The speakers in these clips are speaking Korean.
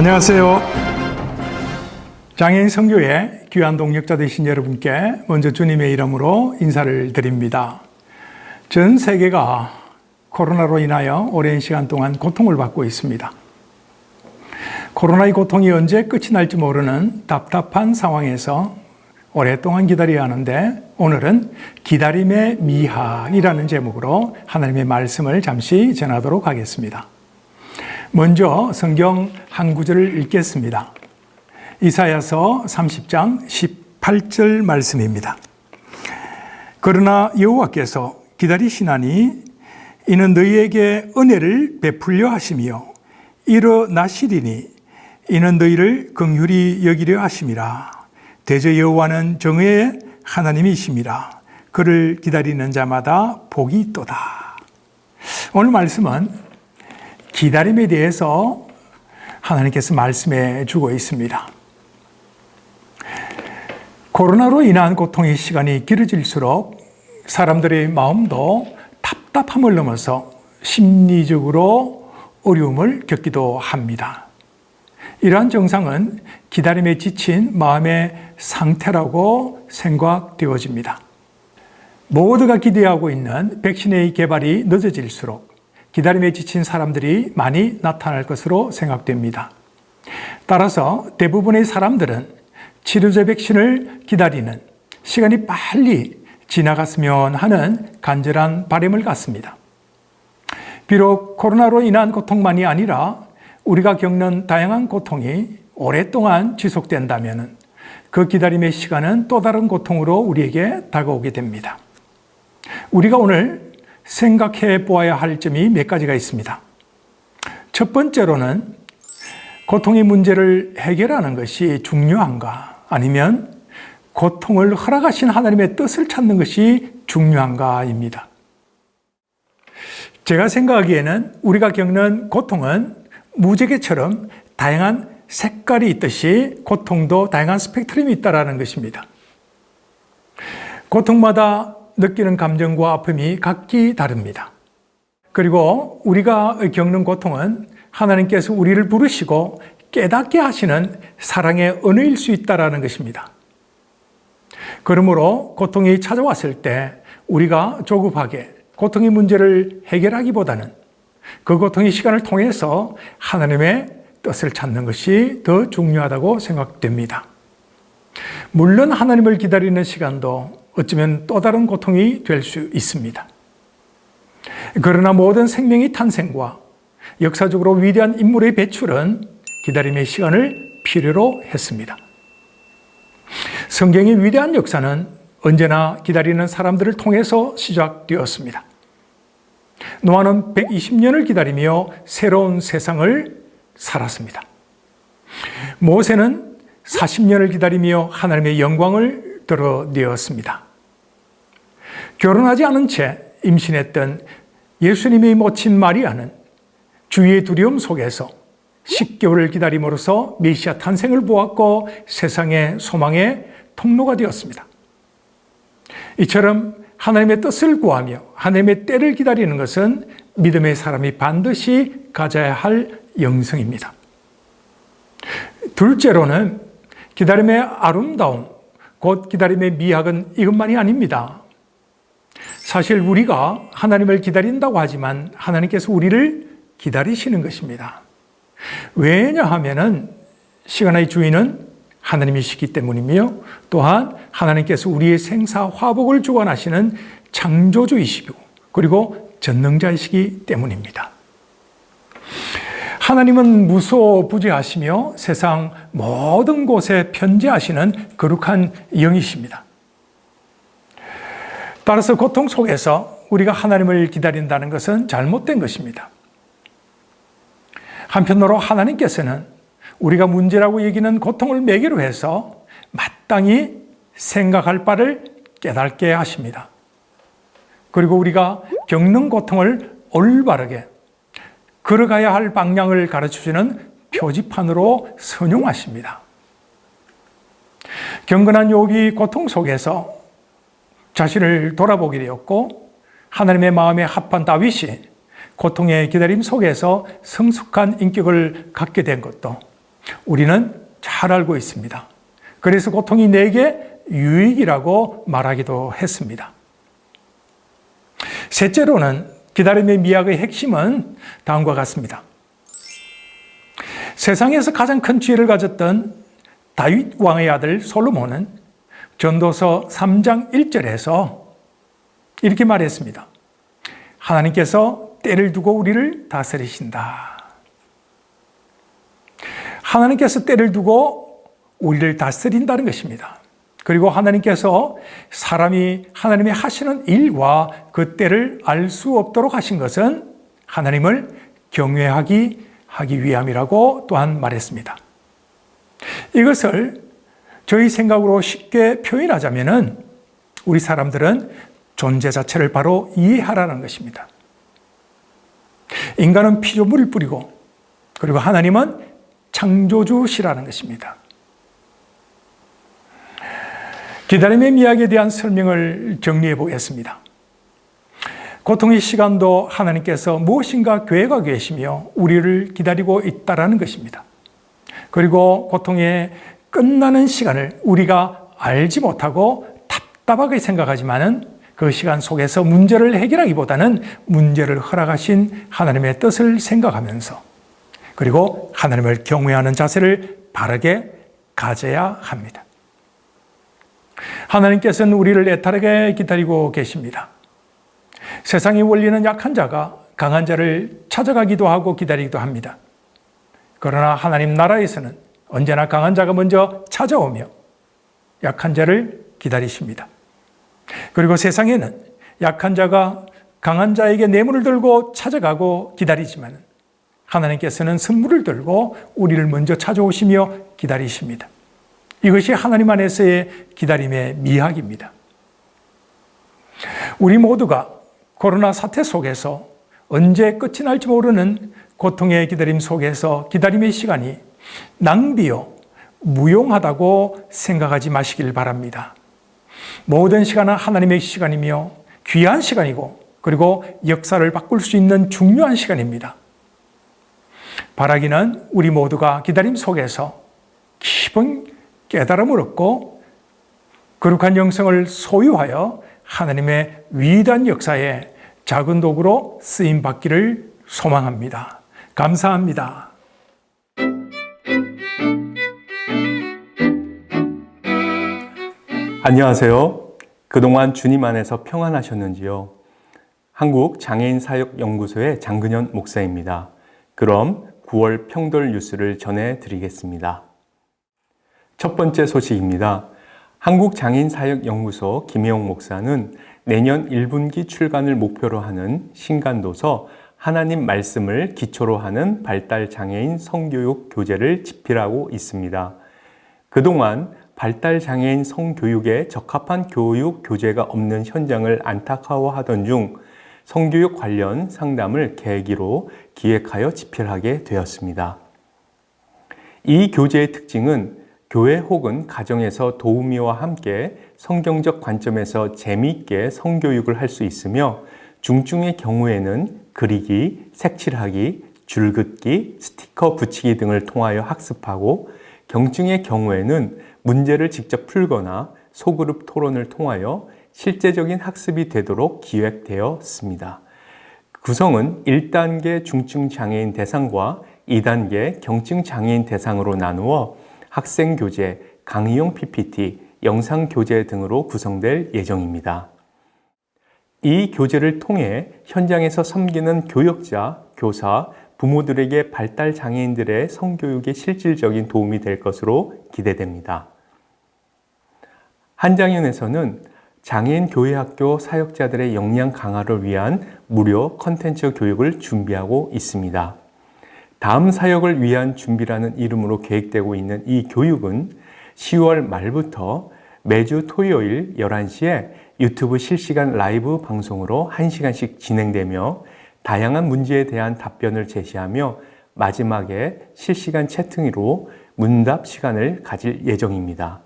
안녕하세요. 장애인 성교의 귀한 동력자 되신 여러분께 먼저 주님의 이름으로 인사를 드립니다. 전 세계가 코로나로 인하여 오랜 시간 동안 고통을 받고 있습니다. 코로나의 고통이 언제 끝이 날지 모르는 답답한 상황에서 오랫동안 기다려야 하는데 오늘은 기다림의 미학이라는 제목으로 하나님의 말씀을 잠시 전하도록 하겠습니다. 먼저 성경 한 구절을 읽겠습니다. 이사야서 30장 18절 말씀입니다. 그러나 여호와께서 기다리시나니 이는 너희에게 은혜를 베풀려 하시며 일어나시리니 이는 너희를 긍휼히 여기려 하심이라. 대저 여호와는 정의의 하나님이심이라. 그를 기다리는 자마다 복이 있도다. 오늘 말씀은 기다림에 대해서 하나님께서 말씀해 주고 있습니다. 코로나로 인한 고통의 시간이 길어질수록 사람들의 마음도 답답함을 넘어서 심리적으로 어려움을 겪기도 합니다. 이러한 증상은 기다림에 지친 마음의 상태라고 생각되어집니다. 모두가 기대하고 있는 백신의 개발이 늦어질수록 기다림에 지친 사람들이 많이 나타날 것으로 생각됩니다. 따라서 대부분의 사람들은 치료제 백신을 기다리는 시간이 빨리 지나갔으면 하는 간절한 바람을 갖습니다. 비록 코로나로 인한 고통만이 아니라 우리가 겪는 다양한 고통이 오랫동안 지속된다면 그 기다림의 시간은 또 다른 고통으로 우리에게 다가오게 됩니다. 우리가 오늘 생각해 보아야 할 점이 몇 가지가 있습니다. 첫 번째로는 고통의 문제를 해결하는 것이 중요한가 아니면 고통을 허락하신 하나님의 뜻을 찾는 것이 중요한가입니다. 제가 생각하기에는 우리가 겪는 고통은 무지개처럼 다양한 색깔이 있듯이 고통도 다양한 스펙트럼이 있다는 것입니다. 고통마다 느끼는 감정과 아픔이 각기 다릅니다. 그리고 우리가 겪는 고통은 하나님께서 우리를 부르시고 깨닫게 하시는 사랑의 은혜일 수 있다는 것입니다. 그러므로 고통이 찾아왔을 때 우리가 조급하게 고통의 문제를 해결하기보다는 그 고통의 시간을 통해서 하나님의 뜻을 찾는 것이 더 중요하다고 생각됩니다. 물론 하나님을 기다리는 시간도 어쩌면 또 다른 고통이 될 수 있습니다. 그러나 모든 생명의 탄생과 역사적으로 위대한 인물의 배출은 기다림의 시간을 필요로 했습니다. 성경의 위대한 역사는 언제나 기다리는 사람들을 통해서 시작되었습니다. 노아는 120년을 기다리며 새로운 세상을 살았습니다. 모세는 40년을 기다리며 하나님의 영광을 드러내었습니다. 결혼하지 않은 채 임신했던 예수님의 모친 마리아는 주위의 두려움 속에서 10개월을 기다림으로써 메시아 탄생을 보았고 세상의 소망의 통로가 되었습니다. 이처럼 하나님의 뜻을 구하며 하나님의 때를 기다리는 것은 믿음의 사람이 반드시 가져야 할 영성입니다. 둘째로는 기다림의 아름다움, 곧 기다림의 미학은 이것만이 아닙니다. 사실 우리가 하나님을 기다린다고 하지만 하나님께서 우리를 기다리시는 것입니다. 왜냐하면은 시간의 주인은 하나님이시기 때문이며 또한 하나님께서 우리의 생사 화복을 주관하시는 창조주이시고 그리고 전능자이시기 때문입니다. 하나님은 무소부지하시며 세상 모든 곳에 편재하시는 거룩한 영이십니다. 따라서 고통 속에서 우리가 하나님을 기다린다는 것은 잘못된 것입니다. 한편으로 하나님께서는 우리가 문제라고 여기는 고통을 매개로 해서 마땅히 생각할 바를 깨닫게 하십니다. 그리고 우리가 겪는 고통을 올바르게 걸어가야 할 방향을 가르쳐주는 표지판으로 선용하십니다. 경건한 욥이 고통 속에서 자신을 돌아보게 되었고 하나님의 마음에 합한 다윗이 고통의 기다림 속에서 성숙한 인격을 갖게 된 것도 우리는 잘 알고 있습니다. 그래서 고통이 내게 유익이라고 말하기도 했습니다. 셋째로는 기다림의 미학의 핵심은 다음과 같습니다. 세상에서 가장 큰 지혜를 가졌던 다윗 왕의 아들 솔로몬은 전도서 3장 1절에서 이렇게 말했습니다. 하나님께서 때를 두고 우리를 다스리신다. 하나님께서 때를 두고 우리를 다스린다는 것입니다. 그리고 하나님께서 사람이 하나님의 하시는 일과 그 때를 알 수 없도록 하신 것은 하나님을 경외하기 하기 위함이라고 또한 말했습니다. 이것을 저희 생각으로 쉽게 표현하자면은 우리 사람들은 존재 자체를 바로 이해하라는 것입니다. 인간은 피조물을 뿌리고 그리고 하나님은 창조주시라는 것입니다. 기다림의 미학에 대한 설명을 정리해 보겠습니다. 고통의 시간도 하나님께서 무엇인가 계획하고 계시며 우리를 기다리고 있다라는 것입니다. 그리고 고통의 끝나는 시간을 우리가 알지 못하고 답답하게 생각하지만은 그 시간 속에서 문제를 해결하기보다는 문제를 허락하신 하나님의 뜻을 생각하면서 그리고 하나님을 경외하는 자세를 바르게 가져야 합니다. 하나님께서는 우리를 애타게 기다리고 계십니다. 세상의 원리는 약한 자가 강한 자를 찾아가기도 하고 기다리기도 합니다. 그러나 하나님 나라에서는 언제나 강한 자가 먼저 찾아오며 약한 자를 기다리십니다. 그리고 세상에는 약한 자가 강한 자에게 뇌물을 들고 찾아가고 기다리지만 하나님께서는 선물을 들고 우리를 먼저 찾아오시며 기다리십니다. 이것이 하나님 안에서의 기다림의 미학입니다. 우리 모두가 코로나 사태 속에서 언제 끝이 날지 모르는 고통의 기다림 속에서 기다림의 시간이 낭비요, 무용하다고 생각하지 마시길 바랍니다. 모든 시간은 하나님의 시간이며 귀한 시간이고 그리고 역사를 바꿀 수 있는 중요한 시간입니다. 바라기는 우리 모두가 기다림 속에서 깊은 깨달음을 얻고 거룩한 영성을 소유하여 하나님의 위대한 역사에 작은 도구로 쓰임 받기를 소망합니다. 감사합니다. 안녕하세요. 그동안 주님 안에서 평안하셨는지요? 한국 장애인 사역 연구소의 장근현 목사입니다. 그럼 9월 평돌 뉴스를 전해 드리겠습니다. 첫 번째 소식입니다. 한국 장애인 사역 연구소 김혜영 목사는 내년 1분기 출간을 목표로 하는 신간도서 하나님 말씀을 기초로 하는 발달 장애인 성교육 교재를 집필하고 있습니다. 그동안 발달 장애인 성교육에 적합한 교육 교재가 없는 현장을 안타까워하던 중 성교육 관련 상담을 계기로 기획하여 집필하게 되었습니다. 이 교재의 특징은 교회 혹은 가정에서 도우미와 함께 성경적 관점에서 재미있게 성교육을 할 수 있으며 중증의 경우에는 그리기, 색칠하기, 줄긋기, 스티커 붙이기 등을 통하여 학습하고 경증의 경우에는 문제를 직접 풀거나 소그룹 토론을 통하여 실제적인 학습이 되도록 기획되었습니다. 구성은 1단계 중증 장애인 대상과 2단계 경증 장애인 대상으로 나누어 학생 교재, 강의용 PPT, 영상 교재 등으로 구성될 예정입니다. 이 교재를 통해 현장에서 섬기는 교역자, 교사, 부모들에게 발달 장애인들의 성교육에 실질적인 도움이 될 것으로 기대됩니다. 한장현에서는 장애인 교회학교 사역자들의 역량 강화를 위한 무료 컨텐츠 교육을 준비하고 있습니다. 다음 사역을 위한 준비라는 이름으로 계획되고 있는 이 교육은 10월 말부터 매주 토요일 11시에 유튜브 실시간 라이브 방송으로 1시간씩 진행되며 다양한 문제에 대한 답변을 제시하며 마지막에 실시간 채팅으로 문답 시간을 가질 예정입니다.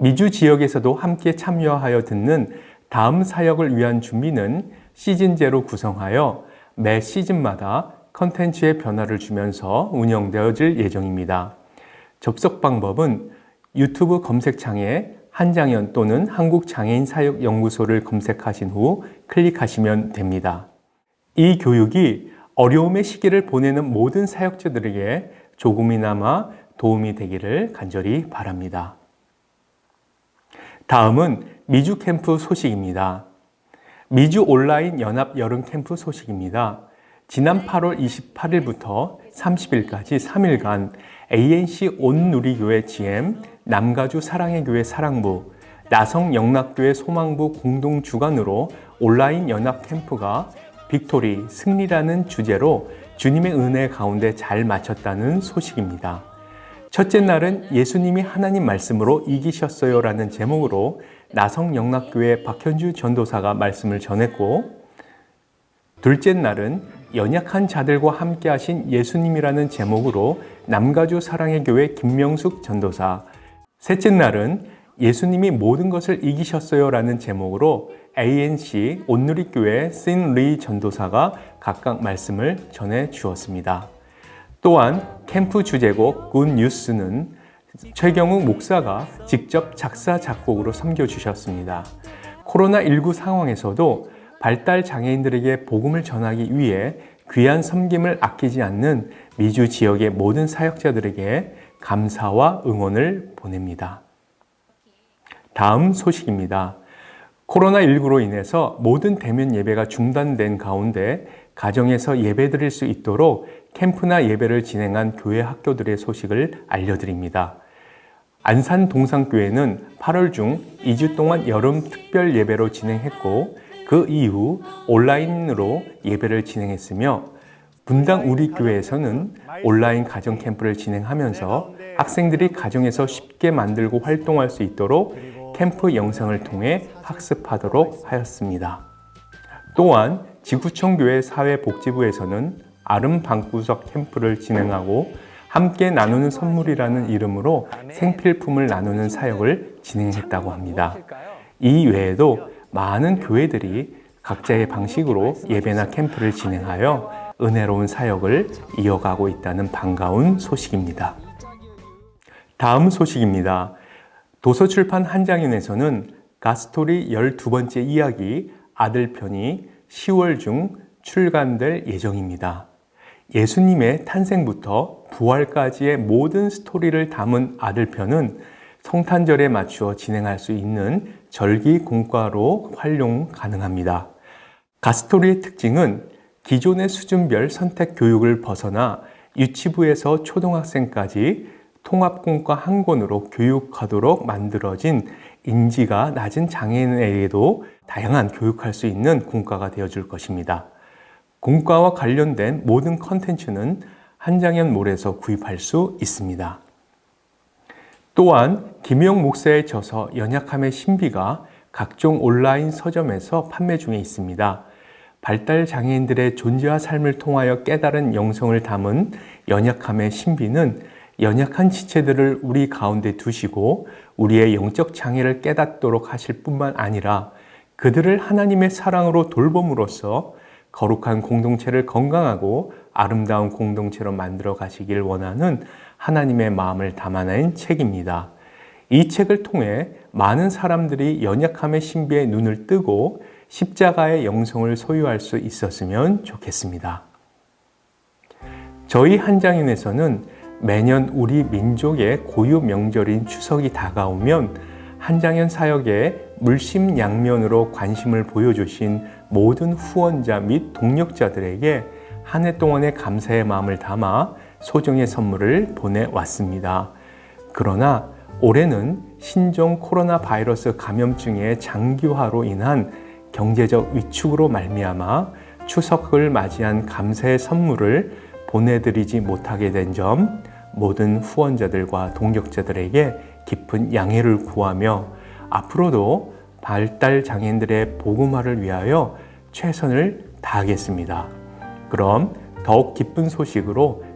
미주 지역에서도 함께 참여하여 듣는 다음 사역을 위한 준비는 시즌제로 구성하여 매 시즌마다 컨텐츠의 변화를 주면서 운영되어질 예정입니다. 접속 방법은 유튜브 검색창에 한장현 또는 한국장애인사역연구소를 검색하신 후 클릭하시면 됩니다. 이 교육이 어려움의 시기를 보내는 모든 사역자들에게 조금이나마 도움이 되기를 간절히 바랍니다. 다음은 미주 캠프 소식입니다. 미주 온라인 연합 여름 캠프 소식입니다. 지난 8월 28일부터 30일까지 3일간 ANC 온누리교회 GM, 남가주 사랑의 교회 사랑부, 나성 영락교회 소망부 공동 주관으로 온라인 연합 캠프가 빅토리 승리라는 주제로 주님의 은혜 가운데 잘 마쳤다는 소식입니다. 첫째 날은 예수님이 하나님 말씀으로 이기셨어요라는 제목으로 나성 영락교회 박현주 전도사가 말씀을 전했고 둘째 날은 연약한 자들과 함께 하신 예수님이라는 제목으로 남가주 사랑의 교회 김명숙 전도사 셋째 날은 예수님이 모든 것을 이기셨어요라는 제목으로 ANC 온누리교회 신리 전도사가 각각 말씀을 전해 주었습니다. 또한 캠프 주제곡 굿 뉴스는 최경욱 목사가 직접 작사 작곡으로 섬겨 주셨습니다. 코로나19 상황에서도 발달 장애인들에게 복음을 전하기 위해 귀한 섬김을 아끼지 않는 미주 지역의 모든 사역자들에게 감사와 응원을 보냅니다. 다음 소식입니다. 코로나19로 인해서 모든 대면 예배가 중단된 가운데 가정에서 예배 드릴 수 있도록 캠프나 예배를 진행한 교회 학교들의 소식을 알려드립니다. 안산 동산교회는 8월 중 2주 동안 여름 특별 예배로 진행했고 그 이후 온라인으로 예배를 진행했으며 분당 우리 교회에서는 온라인 가정 캠프를 진행하면서 학생들이 가정에서 쉽게 만들고 활동할 수 있도록 캠프 영상을 통해 학습하도록 하였습니다. 또한 지구촌 교회 사회복지부에서는 아름 방구석 캠프를 진행하고 함께 나누는 선물이라는 이름으로 생필품을 나누는 사역을 진행했다고 합니다. 이 외에도 많은 교회들이 각자의 방식으로 예배나 캠프를 진행하여 은혜로운 사역을 이어가고 있다는 반가운 소식입니다. 다음 소식입니다. 도서출판 한장인에서는 가스토리 12번째 이야기 아들편이 10월 중 출간될 예정입니다. 예수님의 탄생부터 부활까지의 모든 스토리를 담은 아들편은 성탄절에 맞추어 진행할 수 있는 절기 공과로 활용 가능합니다. 가스토리의 특징은 기존의 수준별 선택 교육을 벗어나 유치부에서 초등학생까지 통합공과 한 권으로 교육하도록 만들어진 인지가 낮은 장애인에게도 다양한 교육할 수 있는 공과가 되어줄 것입니다. 공과와 관련된 모든 컨텐츠는 한장현 몰에서 구입할 수 있습니다. 또한 김영 목사의 저서 연약함의 신비가 각종 온라인 서점에서 판매 중에 있습니다. 발달 장애인들의 존재와 삶을 통하여 깨달은 영성을 담은 연약함의 신비는 연약한 지체들을 우리 가운데 두시고 우리의 영적 장애를 깨닫도록 하실 뿐만 아니라 그들을 하나님의 사랑으로 돌봄으로써 거룩한 공동체를 건강하고 아름다운 공동체로 만들어 가시길 원하는 하나님의 마음을 담아낸 책입니다. 이 책을 통해 많은 사람들이 연약함의 신비에 눈을 뜨고 십자가의 영성을 소유할 수 있었으면 좋겠습니다. 저희 한장인에서는 매년 우리 민족의 고유 명절인 추석이 다가오면 한장현 사역에 물심양면으로 관심을 보여주신 모든 후원자 및 동력자들에게 한 해 동안의 감사의 마음을 담아 소정의 선물을 보내왔습니다. 그러나 올해는 신종 코로나 바이러스 감염증의 장기화로 인한 경제적 위축으로 말미암아 추석을 맞이한 감사의 선물을 보내드리지 못하게 된 점 모든 후원자들과 동력자들에게 깊은 양해를 구하며 앞으로도 발달 장애인들의 복음화를 위하여 최선을 다하겠습니다. 그럼 더욱 기쁜 소식으로